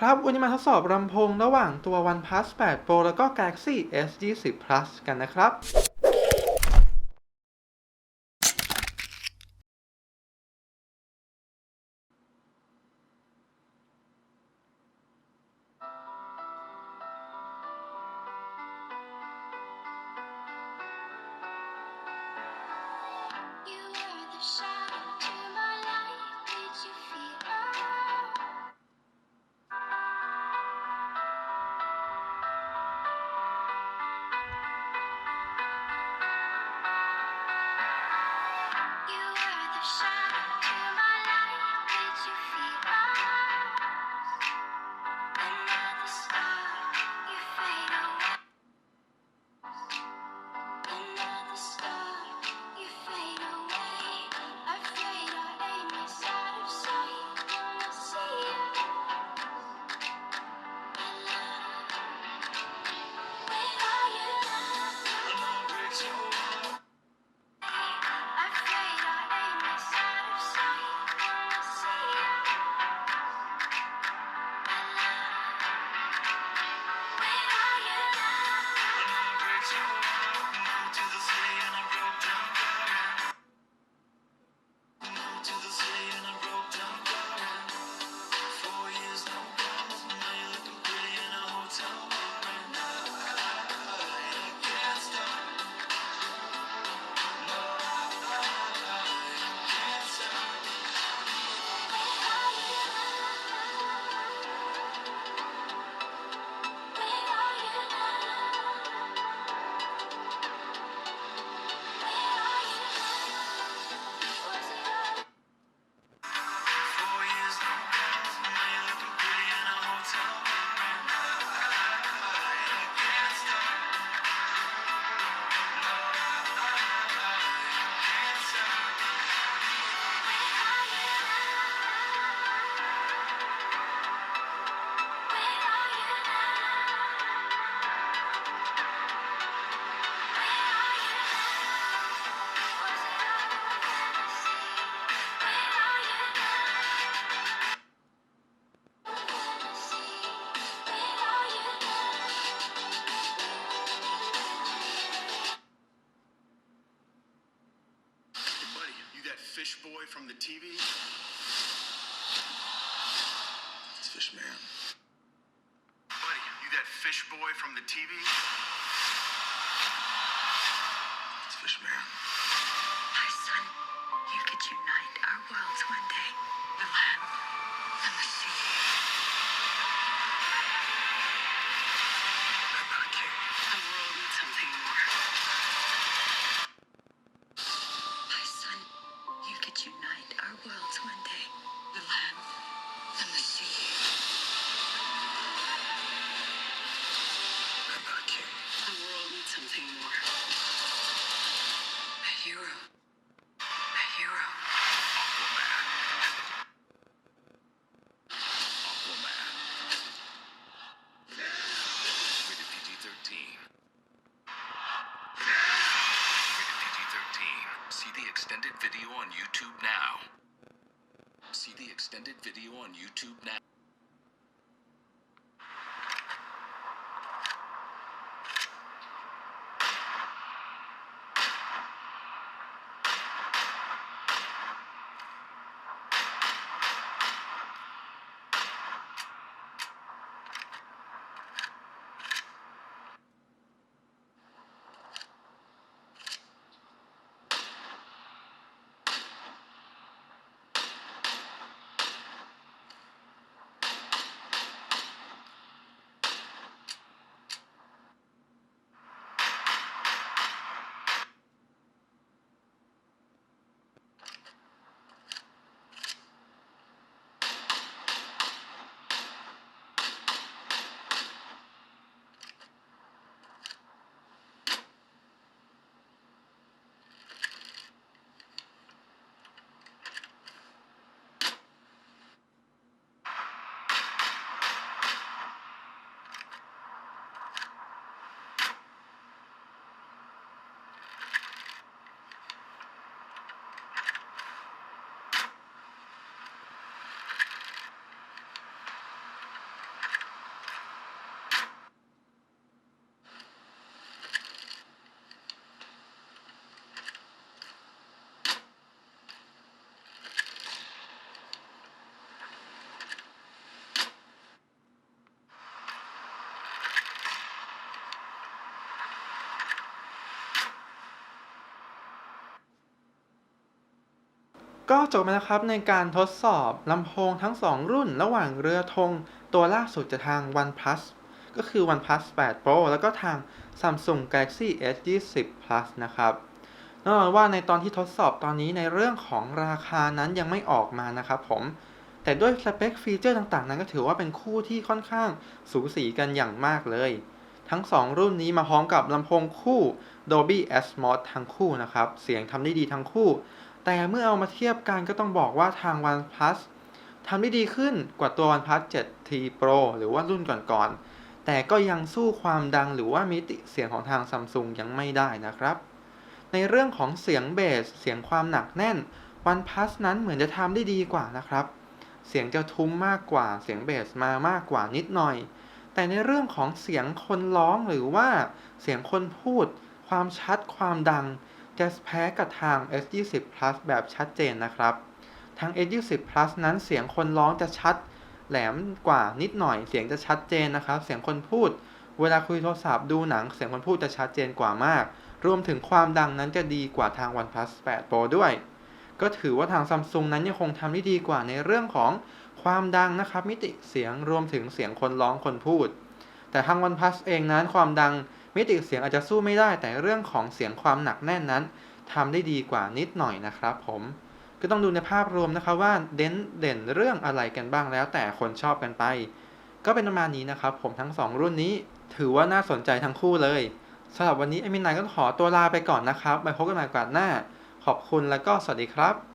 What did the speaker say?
ครับ วันนี้มาทดสอบลำโพงระหว่างตัว OnePlus 8 Pro แล้วก็ Galaxy S 2 0 Plus กันนะครับ from the TV? It's Fish Man. Buddy, you that fish boy from the TV? It's Fish worlds one day. The land and the sea. I'm not a king. The world needs something more. A hero. A hero. Aquaman. Aquaman. Rated PG-13. Rated PG-13. See the extended video on YouTube now. See the extended video on YouTube now.「 ก็จบไปแล้วครับในการทดสอบลำโพงทั้ง 2 รุ่นระหว่างเรือธงตัวล่าสุดจากทาง OnePlus ก็คือ OnePlus 8 Pro แล้วก็ทาง Samsung Galaxy S20 Plus นะครับแน่นอนว่าในตอนที่ทดสอบตอนนี้ในเรื่องของราคานั้นยังไม่ออกมานะครับผม แต่ด้วยสเปคฟีเจอร์ต่างๆ นั้นก็ถือว่าเป็นคู่ที่ค่อนข้างสูสีกันอย่างมากเลย ทั้ง 2 รุ่นนี้มาพร้อมกับลำโพงคู่ Dolby Atmos ทั้งคู่นะครับ เสียงทำได้ดีทั้งคู่ แต่เมื่อเอามาเทียบกันก็ต้องบอกว่าทาง OnePlus ทำได้ดีขึ้นกว่าตัว OnePlus 7T Pro หรือว่ารุ่นก่อนๆ แต่ก็ยังสู้ความดังหรือว่ามิติเสียงของทาง Samsung ยังไม่ได้นะครับ ในเรื่องของเสียงเบส เสียงความหนักแน่น OnePlus นั้นเหมือนจะทำได้ดีกว่านะครับ เสียงจะทุ้มมากกว่า เสียงเบสมามากกว่านิดหน่อย แต่ในเรื่องของเสียงคนร้องหรือว่าเสียงคนพูด ความชัดความดัง จะแพ้กับทาง S20 Plus แบบชัดเจนนะครับ ทาง S20 Plus นั้นเสียงคนร้องจะชัดแหลมกว่านิดหน่อย เสียงจะชัดเจนนะครับ เสียงคนพูด เวลาคุยโทรศัพท์ดูหนัง เสียงคนพูดจะชัดเจนกว่ามาก รวมถึงความดังนั้นจะดีกว่าทาง OnePlus 8 Pro ด้วย ก็ถือว่าทาง Samsung นั้นยังคงทำได้ดีกว่าในเรื่องของความดังนะครับ มิติเสียงรวมถึงเสียงคนร้องคนพูด แต่ทาง OnePlus เองนั้นความดัง มิติเสียงอาจจะสู้ไม่ได้ แต่เรื่องของเสียงความหนักแน่นนั้นทำได้ดีกว่านิดหน่อยนะครับผมก็ต้องดูในภาพรวมนะครับว่าเด่นเด่นเรื่องอะไรกันบ้างแล้ว แต่คนชอบกันไป ก็เป็นประมาณนี้นะครับ ผมทั้ง 2 รุ่นนี้ ถือว่าน่าสนใจทั้งคู่เลยสำหรับวันนี้เอมินายก็ขอตัวลาไปก่อนนะครับไปพบกันใหม่โอกาหน้า ขอบคุณแล้วก็สวัสดีครับ